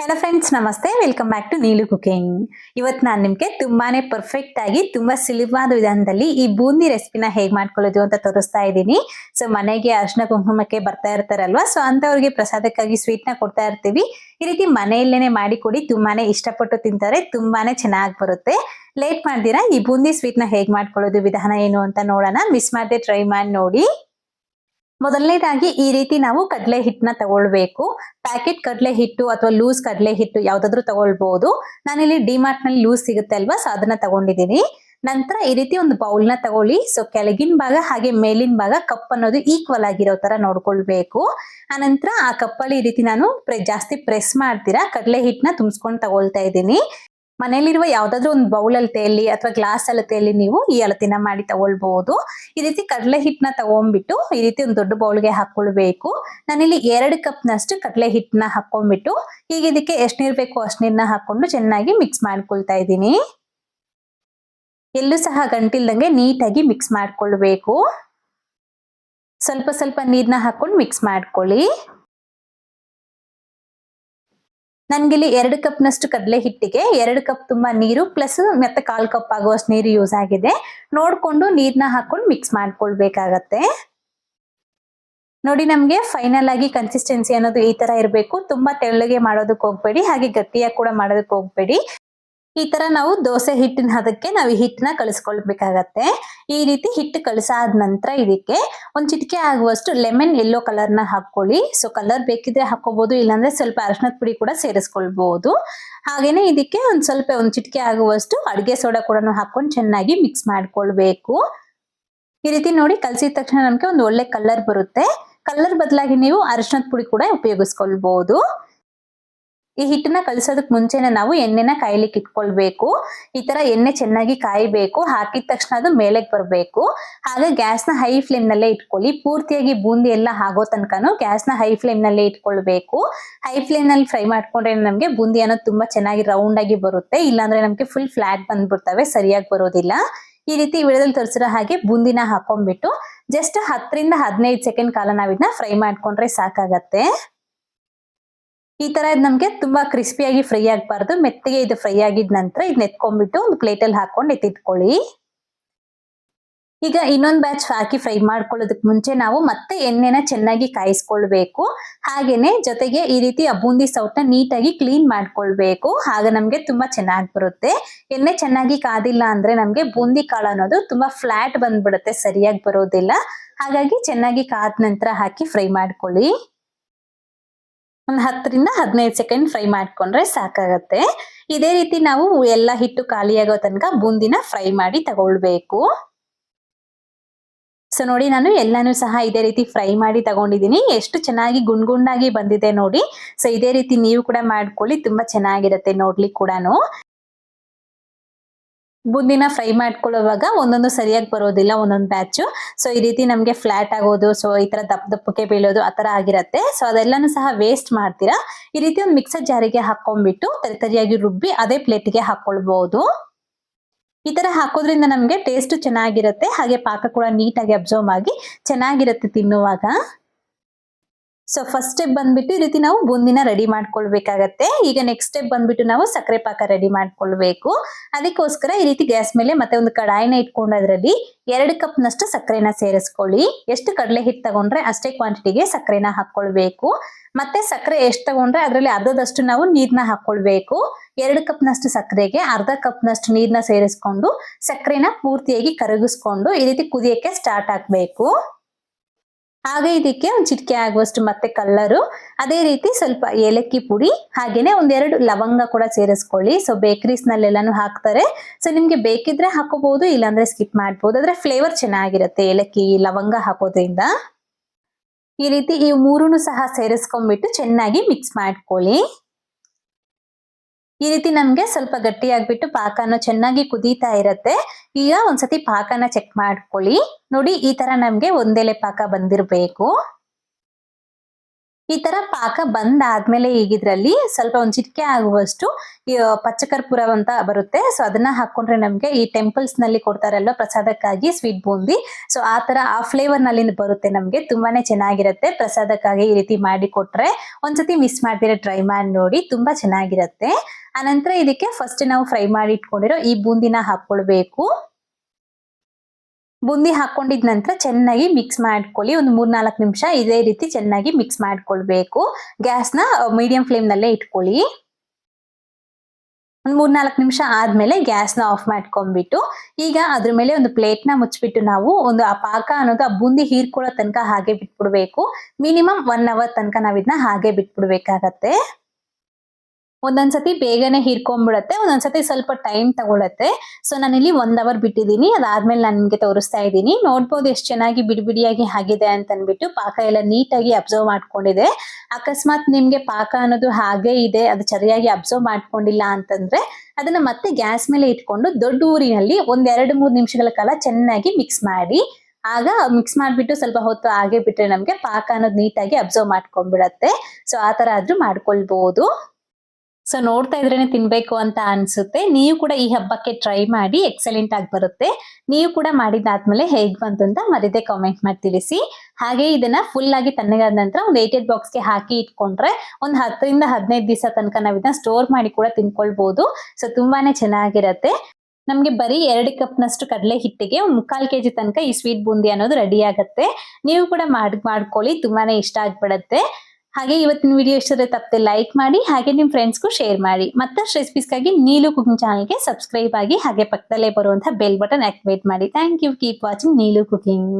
Hello friends ನಮಸ್ತೆ. Welcome back to Neelu cooking ಇವತ್ತು ನಾನು ನಿಮಗೆ ತುಂಬಾನೇ ಪರ್ಫೆಕ್ಟ್ ಆಗಿ, ತುಂಬಾ ಸುಲಭವಾದ ವಿಧಾನದಲ್ಲಿ ಈ ಬೂಂದಿ ರೆಸಿಪಿನ ಹೇಗೆ ಮಾಡ್ಕೊಳ್ಳೋದು ಅಂತ ತೋರಿಸ್ತಾ ಇದ್ದೀನಿ. ಸೊ ಮನೆಗೆ ಅರ್ಶನ ಕುಂಕುಮಕ್ಕೆ ಬರ್ತಾ ಇರ್ತಾರಲ್ವಾ? ಸೊ ಅಂತವ್ರಿಗೆ ಪ್ರಸಾದಕ್ಕಾಗಿ ಸ್ವೀಟ್ನ ಕೊಡ್ತಾ ಇರ್ತೀವಿ. ಈ ರೀತಿ ಮನೆಯಲ್ಲೇನೆ ಮಾಡಿ ಕೊಡಿ, ತುಂಬಾನೇ ಇಷ್ಟಪಟ್ಟು ತಿಂತಾರೆ, ತುಂಬಾನೇ ಚೆನ್ನಾಗಿ ಬರುತ್ತೆ. ಲೇಟ್ ಮಾಡ್ದಿರಾ ಈ ಬೂಂದಿ ಸ್ವೀಟ್ನ ಹೇಗ್ ಮಾಡ್ಕೊಳ್ಳೋದು, ವಿಧಾನ ಏನು ಅಂತ ನೋಡೋಣ. ಮಿಸ್ ಮಾಡದೆ ಟ್ರೈ ಮಾಡಿ ನೋಡಿ. ಮೊದಲನೇದಾಗಿ ಈ ರೀತಿ ನಾವು ಕಡಲೆ ಹಿಟ್ಟನ್ನ ತಗೊಳ್ಬೇಕು. ಪ್ಯಾಕೆಟ್ ಕಡಲೆ ಹಿಟ್ಟು ಅಥವಾ ಲೂಸ್ ಕಡಲೆ ಹಿಟ್ಟು ಯಾವ್ದಾದ್ರು ತಗೊಳ್ಬಹುದು ನಾನಿಲ್ಲಿ ಡಿಮಾರ್ಟ್ನಲ್ಲಿ ಲೂಸ್ ಸಿಗುತ್ತೆ ಅಲ್ವಾ, ಸೊ ಅದನ್ನ ತಗೊಂಡಿದ್ದೀನಿ. ನಂತರ ಈ ರೀತಿ ಒಂದು ಬೌಲ್ನ ತಗೊಳ್ಳಿ. ಸೊ ಕೆಳಗಿನ ಭಾಗ ಹಾಗೆ ಮೇಲಿನ ಭಾಗ ಕಪ್ ಅನ್ನೋದು ಈಕ್ವಲ್ ಆಗಿರೋ ತರ ನೋಡ್ಕೊಳ್ಬೇಕು. ಆನಂತರ ಆ ಕಪ್ಪಲ್ಲಿ ಈ ರೀತಿ ನಾನು ಜಾಸ್ತಿ ಪ್ರೆಸ್ ಮಾಡ್ತೀರಾ, ಕಡಲೆ ಹಿಟ್ಟನ್ನ ತುಂಬಿಸ್ಕೊಂಡು ತಗೊಳ್ತಾ ಇದ್ದೀನಿ. ಮನೆಯಲ್ಲಿರುವ ಯಾವ್ದಾದ್ರು ಒಂದು ಬೌಲ್ ಅಳತೆಯಲ್ಲಿ ಅಥವಾ ಗ್ಲಾಸ್ ಅಳತೆಯಲ್ಲಿ ನೀವು ಈ ಅಳತೆನ ಮಾಡಿ ತಗೊಳ್ಬಹುದು ಈ ರೀತಿ ಕಡಲೆ ಹಿಟ್ಟನ್ನ ತಗೊಂಡ್ಬಿಟ್ಟು ಈ ರೀತಿ ಒಂದು ದೊಡ್ಡ ಬೌಲ್ಗೆ ಹಾಕೊಳ್ಬೇಕು. ನಾನಿಲ್ಲಿ ಎರಡು ಕಪ್ ನಷ್ಟು ಕಡಲೆ ಹಿಟ್ಟನ್ನ ಹಾಕೊಂಡ್ಬಿಟ್ಟು ಈಗ ಇದಕ್ಕೆ ಎಷ್ಟು ನೀರ್ ಬೇಕು ಅಷ್ಟು ನೀರ್ನ ಹಾಕೊಂಡು ಚೆನ್ನಾಗಿ ಮಿಕ್ಸ್ ಮಾಡ್ಕೊಳ್ತಾ ಇದ್ದೀನಿ. ಎಲ್ಲೂ ಸಹ ಗಂಟಿಲ್ದಂಗೆ ನೀಟಾಗಿ ಮಿಕ್ಸ್ ಮಾಡ್ಕೊಳ್ಬೇಕು. ಸ್ವಲ್ಪ ಸ್ವಲ್ಪ ನೀರ್ನ ಹಾಕೊಂಡು ಮಿಕ್ಸ್ ಮಾಡ್ಕೊಳ್ಳಿ. ನನ್ಗಿಲ್ಲಿ ಎರಡು ಕಪ್ ನಷ್ಟು ಕಡಲೆ ಹಿಟ್ಟಿಗೆ, ಎರಡು ಕಪ್ ತುಂಬಾ ನೀರು, ಪ್ಲಸ್ ಮತ್ತೆ ಕಾಲ್ ಕಪ್ ಆಗುವಷ್ಟು ನೀರು ಯೂಸ್ ಆಗಿದೆ. ನೋಡ್ಕೊಂಡು ನೀರ್ನ ಹಾಕೊಂಡು ಮಿಕ್ಸ್ ಮಾಡ್ಕೊಳ್ಬೇಕಾಗತ್ತೆ. ನೋಡಿ ನಮ್ಗೆ ಫೈನಲ್ ಆಗಿ ಕನ್ಸಿಸ್ಟೆನ್ಸಿ ಅನ್ನೋದು ಈ ತರ ಇರಬೇಕು. ತುಂಬಾ ತೆಳ್ಳಗೆ ಮಾಡೋದಕ್ಕೆ ಹೋಗ್ಬೇಡಿ, ಹಾಗೆ ಗಟ್ಟಿಯಾಗಿ ಕೂಡ ಮಾಡೋದಕ್ಕೆ ಹೋಗ್ಬೇಡಿ. ಈ ತರ ನಾವು ದೋಸೆ ಹಿಟ್ಟಿನ ಹದಕ್ಕೆ ನಾವು ಈ ಹಿಟ್ಟನ್ನ ಕಳಿಸ್ಕೊಳ್ಬೇಕಾಗತ್ತೆ ಈ ರೀತಿ ಹಿಟ್ಟು ಕಳಿಸಾದ ನಂತರ ಇದಕ್ಕೆ ಒಂದ್ ಚಿಟಿಕೆ ಆಗುವಷ್ಟು ಲೆಮನ್ ಯೆಲ್ಲೋ ಕಲರ್ನ ಹಾಕೊಳ್ಳಿ ಸೊ ಕಲರ್ ಬೇಕಿದ್ರೆ ಹಾಕೋಬಹುದು ಇಲ್ಲಾಂದ್ರೆ ಸ್ವಲ್ಪ ಅರಶಿನದ ಪುಡಿ ಕೂಡ ಸೇರಿಸ್ಕೊಳ್ಬಹುದು ಹಾಗೇನೆ ಇದಕ್ಕೆ ಒಂದ್ ಸ್ವಲ್ಪ ಒಂದ್ ಚಿಟಿಕೆ ಆಗುವಷ್ಟು ಅಡಿಗೆ ಸೋಡಾ ಕೂಡ ಹಾಕೊಂಡು ಚೆನ್ನಾಗಿ ಮಿಕ್ಸ್ ಮಾಡ್ಕೊಳ್ಬೇಕು. ಈ ರೀತಿ ನೋಡಿ ಕಲಸಿದ ತಕ್ಷಣ ನಮ್ಗೆ ಒಂದು ಒಳ್ಳೆ ಕಲರ್ ಬರುತ್ತೆ. ಕಲರ್ ಬದಲಾಗಿ ನೀವು ಅರಶಿನದ ಪುಡಿ ಕೂಡ ಉಪಯೋಗಿಸ್ಕೊಳ್ಬಹುದು ಈ ಹಿಟ್ಟನ್ನ ಕಲಿಸೋದಕ್ ಮುಂಚೆನೆ ನಾವು ಎಣ್ಣೆನ ಕಾಯ್ಲಿಕ್ಕೆ ಇಟ್ಕೊಳ್ಬೇಕು. ಈ ತರ ಎಣ್ಣೆ ಚೆನ್ನಾಗಿ ಕಾಯಬೇಕು. ಹಾಕಿದ ತಕ್ಷಣ ಅದು ಮೇಲೆಗೆ ಬರಬೇಕು. ಹಾಗೆ ಗ್ಯಾಸ್ನ ಹೈ ಫ್ಲೇಮ್ ನಲ್ಲೇ ಇಟ್ಕೊಳ್ಳಿ. ಪೂರ್ತಿಯಾಗಿ ಬೂಂದಿ ಎಲ್ಲ ಆಗೋ ತನಕನು ಗ್ಯಾಸ್ನ ಹೈ ಫ್ಲೇಮ್ ನಲ್ಲೇ ಇಟ್ಕೊಳ್ಬೇಕು. ಹೈ ಫ್ಲೇಮ್ನಲ್ಲಿ ಫ್ರೈ ಮಾಡ್ಕೊಂಡ್ರೆ ನಮ್ಗೆ ಬೂಂದಿ ಅನ್ನೋದು ತುಂಬಾ ಚೆನ್ನಾಗಿ ರೌಂಡ್ ಆಗಿ ಬರುತ್ತೆ. ಇಲ್ಲಾಂದ್ರೆ ನಮ್ಗೆ ಫುಲ್ ಫ್ಲಾಟ್ ಬಂದ್ಬಿಡ್ತವೆ, ಸರಿಯಾಗಿ ಬರೋದಿಲ್ಲ. ಈ ರೀತಿ ವಿಡಿಯೋದಲ್ಲಿ ತೋರಿಸಿರೋ ಹಾಗೆ ಬೂಂದಿನ ಹಾಕೊಂಡ್ಬಿಟ್ಟು ಜಸ್ಟ್ ಹತ್ತರಿಂದ ಹದಿನೈದು ಸೆಕೆಂಡ್ ಕಾಲ ನಾವಿದ್ನ ಫ್ರೈ ಮಾಡ್ಕೊಂಡ್ರೆ ಸಾಕಾಗತ್ತೆ. ಈ ತರ ಇದು ನಮ್ಗೆ ತುಂಬಾ ಕ್ರಿಸ್ಪಿಯಾಗಿ ಫ್ರೈ ಆಗ್ಬಾರ್ದು. ಮೆತ್ತಗೆ ಇದು ಫ್ರೈ ಆಗಿದ ನಂತರ ಇದನ್ನ ಎತ್ಕೊಂಡ್ಬಿಟ್ಟು ಒಂದು ಪ್ಲೇಟಲ್ಲಿ ಹಾಕೊಂಡು ಎತ್ತಿಟ್ಕೊಳ್ಳಿ. ಈಗ ಇನ್ನೊಂದು ಬ್ಯಾಚ್ ಹಾಕಿ ಫ್ರೈ ಮಾಡ್ಕೊಳ್ಳೋದಕ್ಕೆ ಮುಂಚೆ ನಾವು ಮತ್ತೆ ಎಣ್ಣೆನ ಚೆನ್ನಾಗಿ ಕಾಯಿಸ್ಕೊಳ್ಬೇಕು. ಹಾಗೇನೆ ಜೊತೆಗೆ ಈ ರೀತಿ ಆ ಬೂಂದಿ ಸೌಟ್ನ ನೀಟಾಗಿ ಕ್ಲೀನ್ ಮಾಡ್ಕೊಳ್ಬೇಕು. ಆಗ ನಮ್ಗೆ ತುಂಬಾ ಚೆನ್ನಾಗಿ ಬರುತ್ತೆ. ಎಣ್ಣೆ ಚೆನ್ನಾಗಿ ಕಾದಿಲ್ಲ ಅಂದ್ರೆ ನಮ್ಗೆ ಬೂಂದಿ ಕಾಳು ಅನ್ನೋದು ತುಂಬಾ ಫ್ಲಾಟ್ ಬಂದ್ಬಿಡುತ್ತೆ, ಸರಿಯಾಗಿ ಬರೋದಿಲ್ಲ. ಹಾಗಾಗಿ ಚೆನ್ನಾಗಿ ಕಾದ ನಂತರ ಹಾಕಿ ಫ್ರೈ ಮಾಡ್ಕೊಳ್ಳಿ. ಒಂದು ಹತ್ತರಿಂದ ಹದಿನೈದು ಸೆಕೆಂಡ್ ಫ್ರೈ ಮಾಡ್ಕೊಂಡ್ರೆ ಸಾಕಾಗತ್ತೆ. ಇದೇ ರೀತಿ ನಾವು ಎಲ್ಲ ಹಿಟ್ಟು ಖಾಲಿಯಾಗೋ ತನಕ ಬೂಂದಿನ ಫ್ರೈ ಮಾಡಿ ತಗೊಳ್ಬೇಕು. ಸೊ ನೋಡಿ ನಾನು ಎಲ್ಲಾನು ಸಹ ಇದೇ ರೀತಿ ಫ್ರೈ ಮಾಡಿ ತಗೊಂಡಿದ್ದೀನಿ. ಎಷ್ಟು ಚೆನ್ನಾಗಿ ಗುಂಡ್ ಗುಂಡಾಗಿ ಬಂದಿದೆ ನೋಡಿ. ಸೊ ಇದೇ ರೀತಿ ನೀವು ಕೂಡ ಮಾಡ್ಕೊಳ್ಳಿ. ತುಂಬಾ ಚೆನ್ನಾಗಿರುತ್ತೆ ನೋಡ್ಲಿ ಕೂಡ ಬೂಂದಿನ ಫ್ರೈ ಮಾಡ್ಕೊಳ್ಳುವಾಗ ಒಂದೊಂದು ಸರಿಯಾಗಿ ಬರೋದಿಲ್ಲ, ಒಂದೊಂದು ಬ್ಯಾಚು. ಸೊ ಈ ರೀತಿ ನಮಗೆ ಫ್ಲಾಟ್ ಆಗೋದು ಸೊ ಈ ತರ ದಪ್ಪ ದಪ್ಪಕ್ಕೆ ಬೀಳೋದು, ಆ ತರ ಆಗಿರುತ್ತೆ. ಸೊ ಅದೆಲ್ಲಾನು ಸಹ ವೇಸ್ಟ್ ಮಾಡ್ತೀರಾ? ಈ ರೀತಿ ಒಂದು ಮಿಕ್ಸರ್ ಜಾರಿಗೆ ಹಾಕೊಂಡ್ಬಿಟ್ಟು ತರಿತರಿಯಾಗಿ ರುಬ್ಬಿ ಅದೇ ಪ್ಲೇಟಿಗೆ ಹಾಕೊಳ್ಬಹುದು ಈ ತರ ಹಾಕೋದ್ರಿಂದ ನಮಗೆ ಟೇಸ್ಟ್ ಚೆನ್ನಾಗಿರುತ್ತೆ. ಹಾಗೆ ಪಾಕ ಕೂಡ ನೀಟಾಗಿ ಅಬ್ಸರ್ವ್ ಆಗಿ ಚೆನ್ನಾಗಿರುತ್ತೆ ತಿನ್ನುವಾಗ. ಸೊ ಫಸ್ಟ್ ಸ್ಟೆಪ್ ಬಂದ್ಬಿಟ್ಟು ಈ ರೀತಿ ನಾವು ಬೂಂದಿನ ರೆಡಿ ಮಾಡ್ಕೊಳ್ಬೇಕಾಗತ್ತೆ. ಈಗ ನೆಕ್ಸ್ಟ್ ಸ್ಟೆಪ್ ಬಂದ್ಬಿಟ್ಟು ನಾವು ಸಕ್ಕರೆ ಪಾಕ ರೆಡಿ ಮಾಡ್ಕೊಳ್ಬೇಕು. ಅದಕ್ಕೋಸ್ಕರ ಈ ರೀತಿ ಗ್ಯಾಸ್ ಮೇಲೆ ಮತ್ತೆ ಒಂದು ಕಡಾಯಿನ ಇಟ್ಕೊಂಡು ಅದರಲ್ಲಿ ಎರಡು ಕಪ್ ನಷ್ಟು ಸಕ್ಕರೆನ ಸೇರಿಸ್ಕೊಳ್ಳಿ. ಎಷ್ಟು ಕಡಲೆ ಹಿಟ್ಟು ತಗೊಂಡ್ರೆ ಅಷ್ಟೇ ಕ್ವಾಂಟಿಟಿಗೆ ಸಕ್ಕರೆನ ಹಾಕೊಳ್ಬೇಕು ಮತ್ತೆ ಸಕ್ಕರೆ ಎಷ್ಟು ತಗೊಂಡ್ರೆ ಅದರಲ್ಲಿ ಅರ್ಧದಷ್ಟು ನಾವು ನೀರ್ನ ಹಾಕೊಳ್ಬೇಕು ಎರಡು ಕಪ್ ನಷ್ಟು ಸಕ್ಕರೆಗೆ ಅರ್ಧ ಕಪ್ ನಷ್ಟು ನೀರ್ನ ಸೇರಿಸ್ಕೊಂಡು ಸಕ್ಕರೆನ ಪೂರ್ತಿಯಾಗಿ ಕರಗಿಸ್ಕೊಂಡು ಈ ರೀತಿ ಕುದಿಯಕ್ಕೆ ಸ್ಟಾರ್ಟ್ ಆಗ್ಬೇಕು ಹಾಗೆ ಇದಕ್ಕೆ ಒಂದು ಚಿಟಿಕೆ ಆಗುವಷ್ಟು ಮತ್ತೆ ಕಲ್ಲರು, ಅದೇ ರೀತಿ ಸ್ವಲ್ಪ ಏಲಕ್ಕಿ ಪುಡಿ, ಹಾಗೇನೆ ಒಂದೆರಡು ಲವಂಗ ಕೂಡ ಸೇರಿಸ್ಕೊಳ್ಳಿ. ಸೊ ಬೇಕರೀಸ್ ನಲ್ಲೆಲ್ಲಾನು ಹಾಕ್ತಾರೆ. ಸೊ ನಿಮ್ಗೆ ಬೇಕಿದ್ರೆ ಹಾಕೋಬಹುದು, ಇಲ್ಲಾಂದ್ರೆ ಸ್ಕಿಪ್ ಮಾಡ್ಬೋದು. ಆದ್ರೆ ಫ್ಲೇವರ್ ಚೆನ್ನಾಗಿರುತ್ತೆ ಏಲಕ್ಕಿ, ಲವಂಗ ಹಾಕೋದ್ರಿಂದ. ಈ ರೀತಿ ಈ ಮೂರೂ ಸಹ ಸೇರಿಸ್ಕೊಂಡ್ಬಿಟ್ಟು ಚೆನ್ನಾಗಿ ಮಿಕ್ಸ್ ಮಾಡ್ಕೊಳ್ಳಿ. ಈ ರೀತಿ ನಮ್ಗೆ ಸ್ವಲ್ಪ ಗಟ್ಟಿ ಆಗ್ಬಿಟ್ಟು ಪಾಕನ ಚೆನ್ನಾಗಿ ಕುದೀತಾ ಇರತ್ತೆ. ಈಗ ಒಂದ್ಸತಿ ಪಾಕನ ಚೆಕ್ ಮಾಡ್ಕೊಳ್ಳಿ. ನೋಡಿ, ಈ ತರ ನಮ್ಗೆ ಒಂದೆಲೆ ಪಾಕ ಬಂದಿರಬೇಕು. ಈ ತರ ಪಾಕ ಬಂದಾದ್ಮೇಲೆ ಈಗ ಇದ್ರಲ್ಲಿ ಸ್ವಲ್ಪ ಒಂದ್ ಚಿಟಿಕೆ ಆಗುವಷ್ಟು ಪಚ್ಚಕರ್ಪೂರ ಅಂತ ಬರುತ್ತೆ. ಸೊ ಅದನ್ನ ಹಾಕೊಂಡ್ರೆ ನಮ್ಗೆ ಈ ಟೆಂಪಲ್ಸ್ನಲ್ಲಿ ಕೊಡ್ತಾರಲ್ವ ಪ್ರಸಾದಕ್ಕಾಗಿ ಸ್ವೀಟ್ ಬೂಂದಿ. ಸೊ ಆ ತರ ಆ ಫ್ಲೇವರ್ನಲ್ಲಿ ಬರುತ್ತೆ ನಮ್ಗೆ. ತುಂಬಾನೇ ಚೆನ್ನಾಗಿರುತ್ತೆ. ಪ್ರಸಾದಕ್ಕಾಗಿ ಈ ರೀತಿ ಮಾಡಿ ಕೊಟ್ರೆ ಒಂದ್ಸತಿ ಮಿಸ್ ಮಾಡ್ತೀರ ಟ್ರೈ ಮಾಡಿ ನೋಡಿ ತುಂಬಾ ಚೆನ್ನಾಗಿರುತ್ತೆ. ಆನಂತರ ಇದಕ್ಕೆ ಫಸ್ಟ್ ನಾವು ಫ್ರೈ ಮಾಡಿ ಇಟ್ಕೊಂಡಿರೋ ಈ ಬೂಂದಿನ ಹಾಕೊಳ್ಬೇಕು. ಬೂಂದಿ ಹಾಕೊಂಡಿದ ನಂತರ ಚೆನ್ನಾಗಿ ಮಿಕ್ಸ್ ಮಾಡ್ಕೊಳ್ಳಿ. ಒಂದು ಮೂರ್ ನಾಲ್ಕು ನಿಮಿಷ ಇದೇ ರೀತಿ ಚೆನ್ನಾಗಿ ಮಿಕ್ಸ್ ಮಾಡ್ಕೊಳ್ಬೇಕು. ಗ್ಯಾಸ್ನ ಮೀಡಿಯಂ ಫ್ಲೇಮ್ ನಲ್ಲೇ ಇಟ್ಕೊಳ್ಳಿ. ಒಂದು ಮೂರ್ನಾಲ್ಕು ನಿಮಿಷ ಆದ್ಮೇಲೆ ಗ್ಯಾಸ್ನ ಆಫ್ ಮಾಡ್ಕೊಂಡ್ಬಿಟ್ಟು, ಈಗ ಅದ್ರ ಮೇಲೆ ಒಂದು ಪ್ಲೇಟ್ನ ಮುಚ್ಚಿಬಿಟ್ಟು ನಾವು ಒಂದು ಆ ಪಾಕ ಅನ್ನೋದು ಆ ಬೂಂದಿ ಹೀರ್ಕೊಳ್ಳೋ ತನಕ ಹಾಗೆ ಬಿಟ್ಬಿಡ್ಬೇಕು. ಮಿನಿಮಮ್ ಒನ್ ಅವರ್ ತನಕ ನಾವು ಇದನ್ನ ಹಾಗೆ ಬಿಟ್ಬಿಡ್ಬೇಕಾಗತ್ತೆ. ಒಂದೊಂದ್ಸತಿ ಬೇಗನೆ ಹೀರ್ಕೊಂಡ್ಬಿಡತ್ತೆ, ಒಂದೊಂದ್ಸತಿ ಸ್ವಲ್ಪ ಟೈಮ್ ತಗೊಳತ್ತೆ. ಸೊ ನಾನಿಲ್ಲಿ ಒಂದ್ ಅವರ್ ಬಿಟ್ಟಿದ್ದೀನಿ. ಅದಾದ್ಮೇಲೆ ನಾನು ನಿಮ್ಗೆ ತೋರಿಸ್ತಾ ಇದ್ದೀನಿ. ನೋಡ್ಬೋದು ಎಷ್ಟು ಚೆನ್ನಾಗಿ ಬಿಡಿಬಿಡಿಯಾಗಿ ಆಗಿದೆ ಅಂತ ಅಂದ್ಬಿಟ್ಟು ಪಾಕ ಎಲ್ಲ ನೀಟಾಗಿ ಅಬ್ಸರ್ವ್ ಮಾಡ್ಕೊಂಡಿದೆ. ಅಕಸ್ಮಾತ್ ನಿಮ್ಗೆ ಪಾಕ ಅನ್ನೋದು ಹಾಗೆ ಇದೆ, ಅದು ಸರಿಯಾಗಿ ಅಬ್ಸರ್ವ್ ಮಾಡ್ಕೊಂಡಿಲ್ಲ ಅಂತಂದ್ರೆ ಅದನ್ನ ಮತ್ತೆ ಗ್ಯಾಸ್ ಮೇಲೆ ಇಟ್ಕೊಂಡು ದೊಡ್ಡ ಊರಿನಲ್ಲಿ ಒಂದ್ ಎರಡು ಮೂರು ನಿಮಿಷಗಳ ಕಾಲ ಚೆನ್ನಾಗಿ ಮಿಕ್ಸ್ ಮಾಡಿ. ಆಗ ಮಿಕ್ಸ್ ಮಾಡ್ಬಿಟ್ಟು ಸ್ವಲ್ಪ ಹೊತ್ತು ಹಾಗೆ ಬಿಟ್ರೆ ನಮ್ಗೆ ಪಾಕ ಅನ್ನೋದು ನೀಟಾಗಿ ಅಬ್ಸರ್ವ್ ಮಾಡ್ಕೊಂಡ್ಬಿಡತ್ತೆ. ಸೊ ಆ ತರ ಆದ್ರೂ ಮಾಡ್ಕೊಳ್ಬಹುದು ಸೊ ನೋಡ್ತಾ ಇದ್ರೇನೆ ತಿನ್ಬೇಕು ಅಂತ ಅನ್ಸುತ್ತೆ. ನೀವು ಕೂಡ ಈ ಹಬ್ಬಕ್ಕೆ ಟ್ರೈ ಮಾಡಿ ಎಕ್ಸಲೆಂಟ್ ಆಗಿ ಬರುತ್ತೆ. ನೀವು ಕೂಡ ಮಾಡಿದಾದ್ಮೇಲೆ ಹೇಗ್ ಬಂತು ಅಂತ ಮರಿದೆ ಕಾಮೆಂಟ್ ಮಾಡಿ ತಿಳಿಸಿ. ಹಾಗೆ ಇದನ್ನ ಫುಲ್ ಆಗಿ ತಣ್ಣಗಾದ ನಂತರ ಒಂದು ಏಟೆಡ್ ಬಾಕ್ಸ್ಗೆ ಹಾಕಿ ಇಟ್ಕೊಂಡ್ರೆ ಒಂದು ಹತ್ತರಿಂದ ಹದಿನೈದು ದಿವಸ ತನಕ ನಾವು ಇದನ್ನ ಸ್ಟೋರ್ ಮಾಡಿ ಕೂಡ ತಿನ್ಕೊಳ್ಬಹುದು ಸೊ ತುಂಬಾನೇ ಚೆನ್ನಾಗಿರತ್ತೆ. ನಮ್ಗೆ ಬರೀ ಎರಡು ಕಪ್ನಷ್ಟು ಕಡಲೆ ಹಿಟ್ಟಿಗೆ ಮುಕ್ಕಾಲು ಕೆಜಿ ತನಕ ಈ ಸ್ವೀಟ್ ಬೂಂದಿ ಅನ್ನೋದು ರೆಡಿ ಆಗತ್ತೆ. ನೀವು ಕೂಡ ಮಾಡ್ ಮಾಡ್ಕೊಳ್ಳಿ, ತುಂಬಾನೇ ಇಷ್ಟ ಆಗ್ಬಿಡತ್ತೆ. ಹಾಗೆ ಇವತ್ತಿನ ವಿಡಿಯೋ ಇಷ್ಟರೆ ತಪ್ಪದೆ ಲೈಕ್ ಮಾಡಿ, ಹಾಗೆ ನಿಮ್ಮ ಫ್ರೆಂಡ್ಸ್ಗೂ ಶೇರ್ ಮಾಡಿ. ಮತ್ತಷ್ಟು ರೆಸಿಪೀಸ್ಗಾಗಿ ನೀಲು ಕುಕಿಂಗ್ ಚಾನಲ್ಗೆ ಸಬ್ಸ್ಕ್ರೈಬ್ ಆಗಿ ಹಾಗೆ ಪಕ್ಕದಲ್ಲೇ ಬರುವಂತಹ ಬೆಲ್ ಬಟನ್ ಆಕ್ಟಿವೇಟ್ ಮಾಡಿ. Thank you keep watching Neelu cooking.